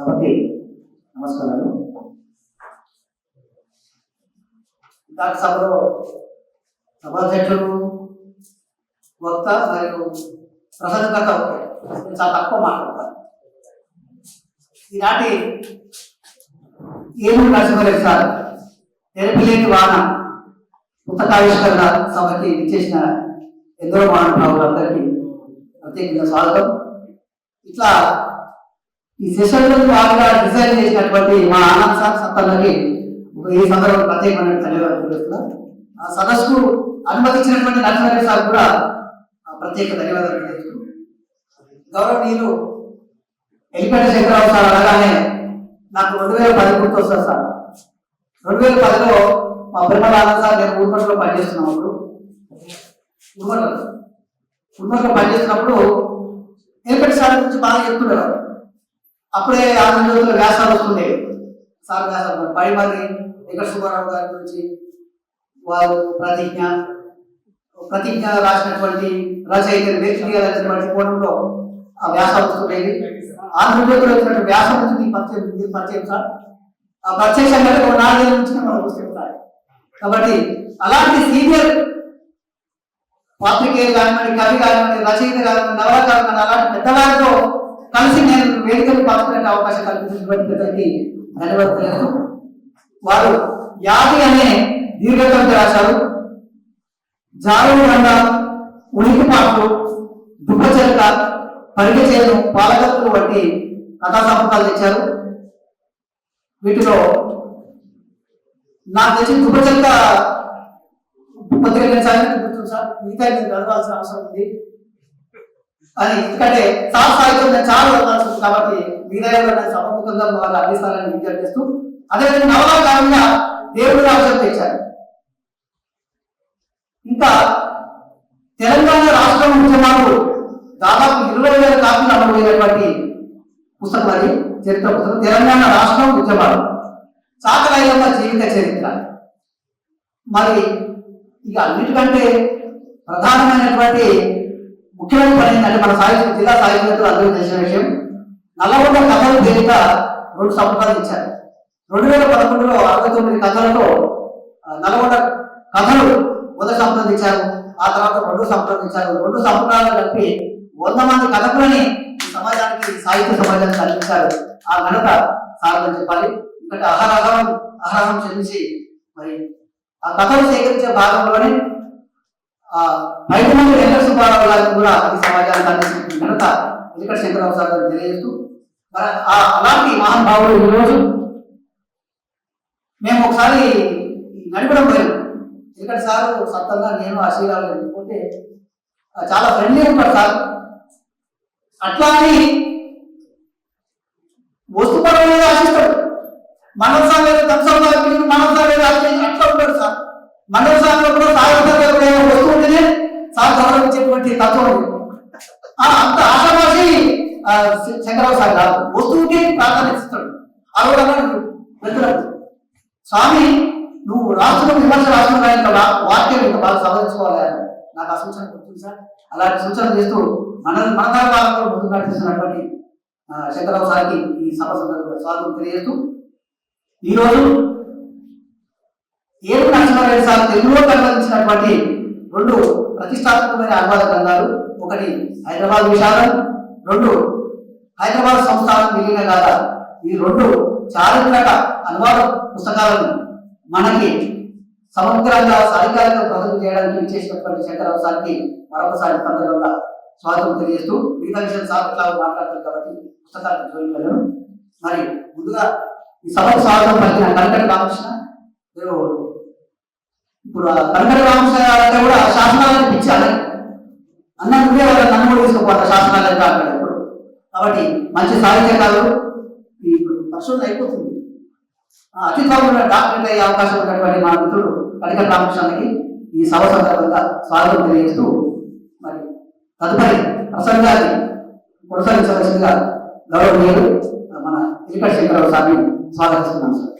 సభకి నమస్కారాలు. ఇందాక సభలో సభాధ్యక్షుడు వక్త మరియు ప్రసంగత ఒకటే. చాలా తక్కువ మాట్లాడతారు ఈనాటి ఏమి నరసింహారెడ్డి సార్ తెరపిలేని వాన పుస్తకావిష్కరణ సభకి ఇచ్చేసిన ఎందరో మహానుభావులందరికీ ప్రత్యేకంగా స్వాగతం. ఇట్లా ఈ సెషన్ బాగా డిజైన్ చేసినటువంటి మా ఆనంద్ సార్ సత్తన్నకి ఈ సందర్భంలో ప్రత్యేకమైన ధన్యవాదాలు తెలుస్తున్నా ఆ సదస్సుకు అనుమతించినటువంటి నరసింహారెడ్డి సార్ కూడా ఆ ప్రత్యేక ధన్యవాదాలు గౌరవనీయులు ఎలిపేట శంకరరావు సార్ అనగానే నాకు రెండు వేల పది గుర్తొస్తారు సార్. రెండు వేల పదిలో మా బ్రహ్మల ఆనంద్ సార్ నేను ఊర్మట్లో పనిచేస్తున్నప్పుడు ఊర్మట్లో ఊర్మట్లో పనిచేస్తున్నప్పుడు ఎలిపేట సార్ గురించి బాగా చెప్తున్నారు. అప్పుడే ఆంధ్రజ్యోతిలో వ్యాసాలు వస్తుండేవి సార్ వ్యాసాలు పై వెంకట సుబ్బారావు గారి గురించి వారు ప్రతిజ్ఞ ప్రతిజ్ఞ రాసినటువంటి రచయిత వ్యక్తి రాసినటువంటి కోణంలో ఆ వ్యాసాలు వస్తుండేవి. ఆంధ్రజ్యోతిలో వచ్చినటువంటి వ్యాసం నుంచి పరిచయం పరిచయం సార్. ఆ ప్రత్యక్షంగా ఒక నాలుగేళ్ళ నుంచి మనం వస్తుంటాయి కాబట్టి అలాంటి సీనియర్ పాత్రికేయులు కానివ్వండి కవి కానివ్వండి రచయిత కానివ్వండి నవల కానివ్వండి అలాంటి పెద్దవారితో కలిసి నేను వేదికలు పాల్గొనే అవకాశం కల్పించినటువంటి పెద్దలకి ధన్యవాదాలు. వారు యాది అనే దీర్ఘకంత రాశారు. జారుడు రంగ ఉనికి పాటలు దుబ్బచరిత పరిగచేను పాలకత్తులు వంటి కథా సంపుటాలు తెచ్చారు. వీటిలో నాకు తెలిసి దుబ్బచరిత పత్రిక సార్ మిగతా నేను చదవాల్సిన అవసరం ఉంది. అని ఎందుకంటే సార్ సాహిత్యం చాలా చదవాల్సి ఉంది కాబట్టి మిగతా నేను సమర్పకంగా వాళ్ళు అందిస్తారని విజ్ఞప్తి చేస్తూ అదేవిధంగా నవలా కారణంగా దేవుడు రాజ్యం తెచ్చారు. ఇంకా తెలంగాణ రాష్ట్రం ఉద్యమాలు దాదాపు ఇరవై వేల కాపీలు అమలుపోయినటువంటి పుస్తకం అది చరిత్ర పుస్తకం. తెలంగాణ రాష్ట్రం ఉద్యమాలు. చాకలయ్యమ్మ జీవిత చరిత్ర. మరి ఇక అన్నిటికంటే ప్రధానమైనటువంటి ముఖ్యమైన పని ఏంటంటే మన సాహిత్య జిల్లా సాహిత్యంలో అందరూ తెలిసిన విషయం. నల్లగొండ కథలు పేరిట రెండు సంపాదించారు ఇచ్చారు. రెండు వేల పదకొండులో అరవై తొమ్మిది కథలతో నల్గొండ కథలు మొదటి సంప్రదించారు ఆ తర్వాత రెండు సంప్రదించారు రెండు సంప్రదాయాలు కలిపి వంద మంది కథకులని సమాజానికి సాహిత్య సమాజానికి కల్పించారు ఆ ఘనత సారని చెప్పాలి. ఎందుకంటే అహరహం అహరహం చెల్లించి మరి ఆ కథలు సేకరించే భాగంలోనే ఆ బయట మంది వెంకట సుబ్బారావు గారికి కూడా ఈ సమాజాన్ని అందించిన ఘనత వెంకట శంకరరావు సార్ గారు తెలియజేస్తూ మరి అలాంటి మహానుభావుడు ఈరోజు మేము ఒకసారి నడిపడం పోయాం. వెంకట సార్ సొంతంగా నేను ఆశీర్వాదం వెళ్ళిపోతే చాలా ఫ్రెండ్లీ ఉంటారు సార్. అట్లా అని వస్తుపరమైన ఆశిస్తాడు. మనవ సాగర్ తంసం మనవ సాగర్ అట్లా ఉంటాడు సార్. మనవ శంకరావు సార్ కాదు వస్తువుకి ప్రాధాన్యత ఇస్తాడు. ఆ రోజు స్వామి నువ్వు రాష్ట్రం విమర్శ రాష్ట్రం ఇంకా వాక్యం ఇంత బాగా సవరించుకోవాలి అని నాకు ఆ సూచన గుర్తుంది సార్. అలాంటి సూచన చేస్తూ మన మన తరవాళ్ళలో ముందుకు నడిపిస్తున్నటువంటి శంకరావు సార్కి ఈ సభ సందర్భంగా స్వాగతం తెలియజేస్తూ ఈరోజు ఏడు నరసింహారెడ్డి సార్ తెలుగులో ప్రకటించినటువంటి రెండు ప్రతిష్టాత్మకమైన అనువాద గ్రంథాలు ఒకటి హైదరాబాద్ విషాదం రెండు హైదరాబాద్ సంస్థానం మిగిలిన గాథ ఈ రెండు చారిత్రక అనువాద పుస్తకాలను మనకి సమగ్రంగా సాధికారిక ప్రజలు చేయడానికి విచ్చేసినటువంటి శంకరరావు సార్కి మరొకసారి సందర్భంగా స్వాగతం తెలియజేస్తూ మిగతా విషయం సార్ మాట్లాడతారు కాబట్టి పుస్తకాలను చూడగలను మరి ముందుగా ఈ సభకు స్వాగతం పలికిన కనకటి రామకృష్ణ దేవుడు ఇప్పుడు ఆ కనకటి రామకృష్ణ గారు అంటే కూడా శాసనాలను పిచ్చాలి అన్నది అన్న నువ్వే వాళ్ళ నన్ను కూడా తీసుకోపోతా శాసనాలు అంటే అక్కడ కాబట్టి మంచి సాహిత్యకారులు ఈ పరిశోధన అయిపోతుంది. అతి త్వరలో డాక్టరేట్ అయ్యే అవకాశం ఉన్నటువంటి మా మిత్రుడు కనకటి రామకృష్ణకి ఈ సభ సందర్భంగా స్వాగతం తెలియజేస్తూ మరి తదుపరి ప్రసంగాన్ని కొనసాగించవలసిందిగా గౌరవనీయులు మన ఇరికట్ శంకరరావు సార్ని స్వాగతిస్తున్నాం సార్.